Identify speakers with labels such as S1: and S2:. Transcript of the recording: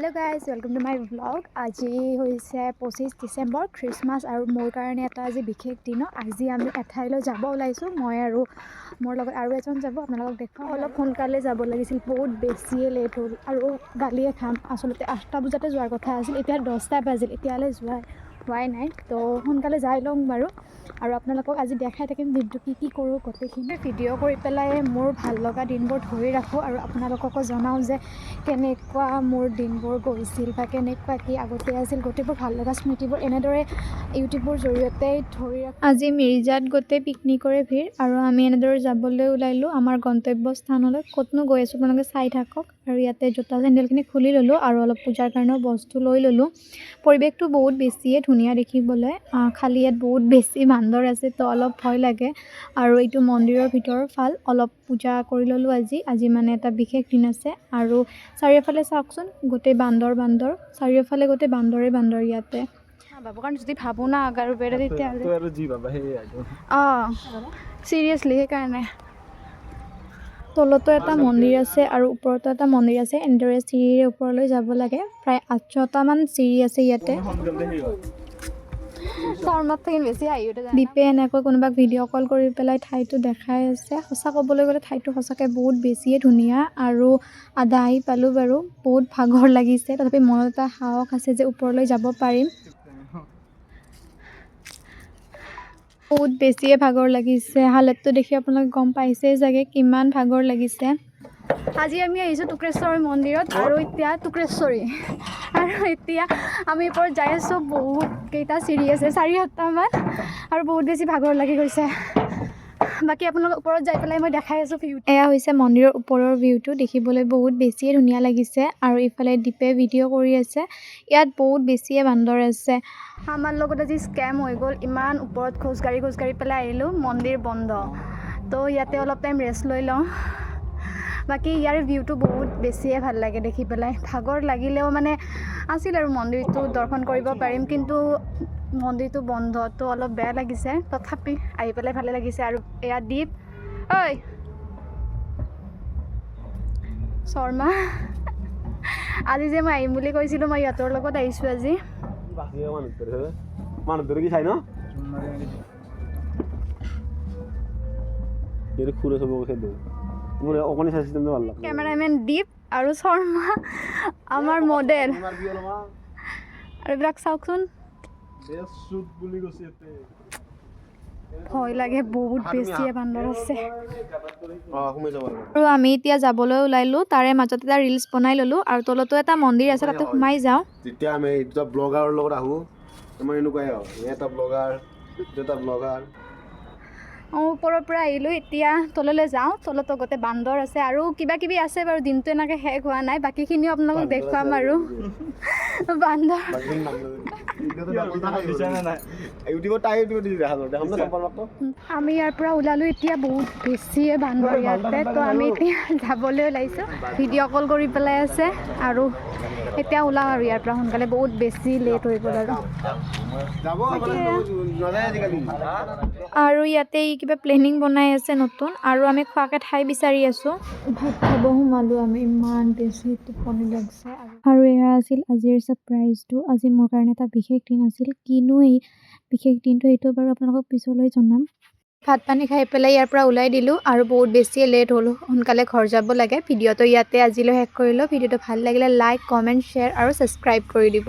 S1: Hello' guys welcome to my blog আজি হৈছে পঁচিছ ডিচেম্বৰ খ্ৰীষ্টমাছ আৰু মোৰ কাৰণে এটা আজি বিশেষ দিন আজি আমি এঠাইলৈ যাব ওলাইছোঁ মই আৰু মোৰ লগত আৰু এজন যাব আপোনালোকক দেখুৱাওঁ অলপ সোনকালে যাব লাগিছিল বহুত বেছিয়ে লেট হ'ল আৰু গালিয়ে খাম আচলতে আঠটা বজাতে যোৱাৰ কথা আছিল এতিয়া দহটা বাজিল এতিয়ালৈ যোৱা হোৱাই নাই। তো সোনকালে যাই লওঁ বাৰু। আৰু আপোনালোকক আজি দেখাই থাকিম দিনটো কি কি কৰোঁ গোটেইখিনি। ভিডিঅ' কৰি পেলাই মোৰ ভাল লগা দিনবোৰ ধৰি ৰাখোঁ আৰু আপোনালোককো জনাওঁ যে কেনেকুৱা মোৰ দিনবোৰ গৈছিল বা কেনেকুৱা কি আগতে আছিল। গোটেইবোৰ ভাল লগা স্মৃতিবোৰ এনেদৰে ইউটিউবৰ জৰিয়তে ধৰি ৰাখোঁ। আজি মিৰ্জাত গোটেই পিকনিকৰে ভিৰ আৰু আমি এনেদৰে যাবলৈ ওলাইলোঁ। আমাৰ গন্তব্য স্থানলৈ ক'তনো গৈ আছোঁ আপোনালোকে চাই থাকক। আৰু ইয়াতে জোতা চেণ্ডেলখিনি খুলি ল'লোঁ আৰু অলপ পূজাৰ কাৰণেও বস্তু লৈ ল'লোঁ। পৰিৱেশটো বহুত বেছিয়ে ধুনীয়া দেখিবলৈ। খালি ইয়াত বহুত বেছি বান্দৰ আছে তো অলপ ভয় লাগে। আৰু এইটো মন্দিৰৰ ভিতৰৰ ফাল অলপ পূজা কৰি ল'লোঁ আজি। আজি মানে এটা বিশেষ দিন আছে। আৰু চাৰিওফালে চাওকচোন গোটেই বান্দৰ বান্দৰ। চাৰিওফালে গোটেই বান্দৰে বান্দৰ ইয়াতে। ভাবোঁ কাৰণ যদি ভাবোঁ না আৰু বেৰে তেতিয়াহ'লে
S2: তই আৰু যি ভাবা সেয়ে আৰু।
S1: অঁ চিৰিয়াছলি সেইকাৰণে। তলতো এটা মন্দিৰ আছে আৰু ওপৰতো এটা মন্দিৰ আছে। এনেদৰে চিৰিৰে ওপৰলৈ যাব লাগে। প্ৰায় আঠশটামান চিৰি আছে ইয়াতে। দীপে এনেকৈ কোনোবাক ভিডিঅ' কল কৰি পেলাই ঠাইটো দেখাই আছে। সঁচা ক'বলৈ গ'লে ঠাইটো সঁচাকৈ বহুত বেছিয়ে ধুনীয়া আৰু আধা আহি পালোঁ বাৰু। বহুত ভাগৰ লাগিছে। তথাপি মনত এটা সাহস আছে যে ওপৰলৈ যাব পাৰিম। বহুত বেছিয়ে ভাগৰ লাগিছে। হালতটো দেখি আপোনালোকে গম পাইছেই চাগে কিমান ভাগৰ লাগিছে। আজি আমি আহিছোঁ টুক্ৰেশ্বৰী মন্দিৰত আৰু এতিয়া টুক্ৰেশ্বৰী। আৰু এতিয়া আমি ওপৰত যাই আছোঁ বহুতকেইটা চিৰি আছে, চাৰি সাতটামান আৰু বহুত বেছি ভাগৰ লাগি গৈছে। বাকী আপোনালোক ওপৰত যাই পেলাই মই দেখাই আছোঁ ভিউ এয়া হৈছে মন্দিৰৰ ওপৰৰ ভিউটো দেখিবলৈ বহুত বেছিয়ে ধুনীয়া লাগিছে আৰু ইফালে দীপে ভিডিঅ' কৰি আছে। ইয়াত বহুত বেছিয়ে বান্দৰ আছে। আমাৰ লগত আজি স্কেম হৈ গ'ল ইমান ওপৰত খোজকাঢ়ি খোজকাঢ়ি পেলাই আহিলোঁ মন্দিৰ বন্ধ। তো ইয়াতে অলপ টাইম ৰেষ্ট লৈ লওঁ। বাকী ইয়াৰ ভিউটো বহুত বেছিয়ে ভাল লাগে দেখি পেলাই। ভাগৰ লাগিলেও মানে আছিল আৰু মন্দিৰটো দৰ্শন কৰিব পাৰিম কিন্তু মন্দিৰটো বন্ধ তো অলপ বেয়া লাগিছে। তথাপি আহি পেলাই ভালে লাগিছে আৰু এয়া দ্বীপ। ঐ! শৰ্মা। আজি যে মই আহিম বুলি কৈছিলোঁ মই ইহঁতৰ লগত আহিছোঁ আজি।
S2: চাই ন? মোৰ অকণি চাই চিষ্টেমটো ভালো লাগে
S1: কেমেৰামেন দ্বীপ আৰু শৰ্মা আমাৰ মডেল আৰু এইবিলাক চাওকচোন। ভয় লাগে বহুত বেছিয়ে বান্দৰ আছে। আৰু আমি এতিয়া যাবলৈ ওলাইলোঁ তাৰে মাজত এটা ৰিলচ বনাই ল'লোঁ আৰু তলতো এটা মন্দিৰ আছে তাতে সোমাই যাওঁ।
S2: যেতিয়া আমি দুটা ব্লগাৰৰ লগত আহোঁ আমাৰ এনেকুৱাই আৰু এটা ব্লগাৰ এটা ব্লগাৰ
S1: ওপৰৰ পৰা আহিলোঁ এতিয়া তললৈ যাওঁ। তলতো গোটেই বান্দৰ আছে আৰু কিবা কিবি আছে বাৰু দিনটো এনেকৈ শেষ হোৱা নাই। বাকীখিনিও আপোনালোকক দেখুৱাম আৰু। বান্দৰ। আমি ইয়াৰ পৰা ওলালোঁ এতিয়া বহুত বেছিয়ে বান্দৰ ইয়াতে। তো আমি এতিয়া যাবলৈ ওলাইছোঁ। ভিডিঅ' কল কৰি পেলাই আছে আৰু এতিয়া ওলাওঁ আৰু ইয়াৰ পৰা সোনকালে। বহুত বেছি লেট হৈ গ'ল আৰু। আৰু ইয়াতে কিবা প্লেনিং বনাই আছে নতুন আৰু আমি খোৱাকৈ ঠাই বিচাৰি আছোঁ। ভাত খাব সোমালোঁ আমি ইমান বেছি টোপনি লাগিছে। আৰু এয়া আছিল আজিৰ ছাৰপ্ৰাইজটো আজি মোৰ কাৰণে এটা বিশেষ দিন আছিল। কিনো এই বিশেষ দিনটো সেইটো বাৰু আপোনালোকক পিছলৈ জনাম। ভাত পানী খাই পেলাই ইয়াৰ পৰা ওলাই দিলোঁ আৰু বহুত বেছিয়ে লেট হ'ল। সোনকালে ঘৰ যাব লাগে। ভিডিঅ'টো ইয়াতে আজিলৈ শেষ কৰিলোঁ। ভিডিঅ'টো ভালো লাগিলে লাইক কমেণ্ট শ্বেয়াৰ আৰু ছাবস্ক্ৰাইব কৰি দিব।